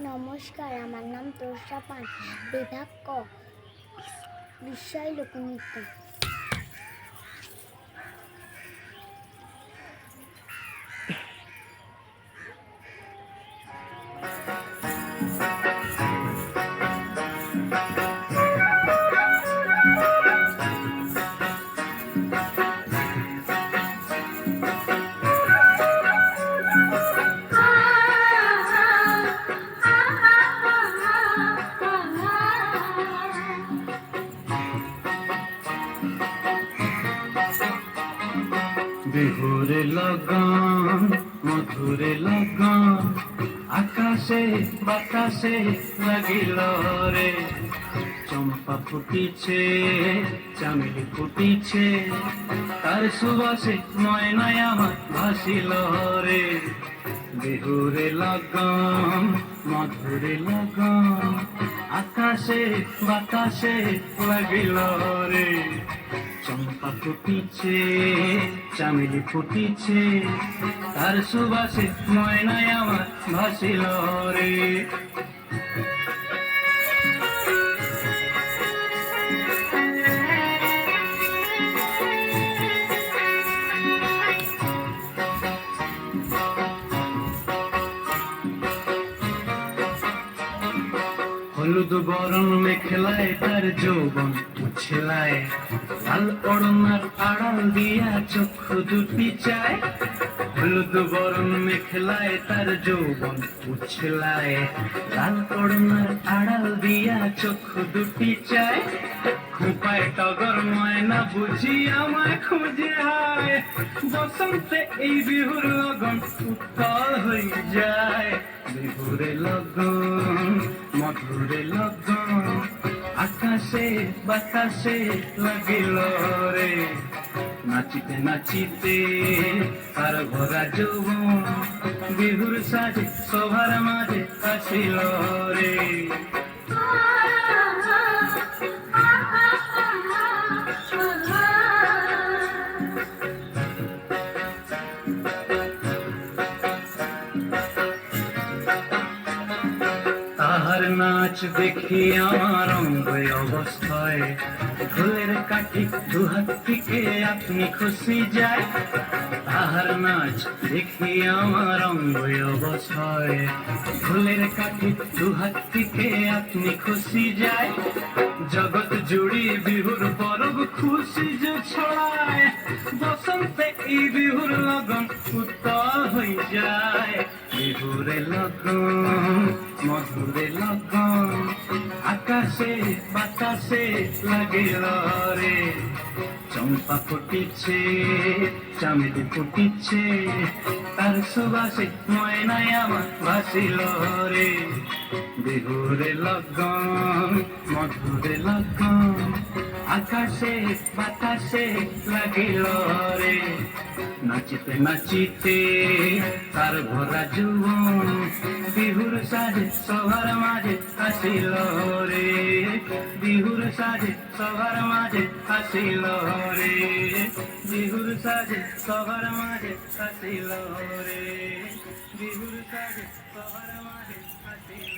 নমস্কার আমার নাম তোষা পান বিভাগ ক বিষয় লোকনৃত্য। বিহুরে লগন, মধুরে লগন। আকাশে, বাতাসে লাগিল রে। চম্পা ফুটিছে, চামেলি ফুটিছে। তার সুবাসে ময়নায় আমার ভাসিল রে। বিহুরে লগন, মধুরে লগন। আকাশে, বাতাসে লাগিল রে। চম্পা ফুটিছে, চামেলি ফুটিছে, তার সুবাসে ময়নায় আমার ভাসিল রে। হলুদ বরণ মেখলায় তার যৌবন উছলায় লাল ওড়নার আড়াল দিয়া চক্ষু দুটি চায়। হলুদ বরণ মেখলায় তার যৌবন উছলায়। লাল ওড়নার আড়াল দিয়া চক্ষু দুটি চায়। খুপায় টগর ময়না বুঝি আমায় খুঁজে হায়। বসন্তে এই বিহুর লগন উত্তল হয়ে যায়। বিহুরে লগন, মধুরে লগন। আকাশে বাতাসে লাগিল রে। নাচিতে নাচিতে তার ভরা যুব বিহুর সাজে, সভার মাঝে আসিল রে। নাচ দেখি আমার অঙ্গ অবস্থায়। ফুলের কাঠি দুহাত থেকে আপনি খুশি যায়। তাহার নাচ দেখি আমার অঙ্গ অবস্থায়। ফুলের কাঠি দুহাত থেকে আপনি খুশি যায়। জগৎ জুড়ি বিহুর খুশি যে ছড়ায় বসন্তে এই বিহুর লগন উত্তল হয়ে যায়। বিহুরে লগন, মধুরে লগন, আকাশে বাতাসে লাগিল রে চম্পা ফুটিছে, চামেলি ফুটিছে, তার সুবাসে ময়নায় আমার ভাসিল রে বিহুরে লগন, মধুরে লগন আকাশে বাতাসে লাগিল রে। নাচিতে নাচিতে তার ভরা যুবন বিহুর সাজে সবার মাঝে আসিল রে। বিহুর সাজে সবার মাঝে আসিল রে। বিহুর সাজে সবার মাঝে আসিল রে। বিহুর সাজে সবার মাঝে আসিল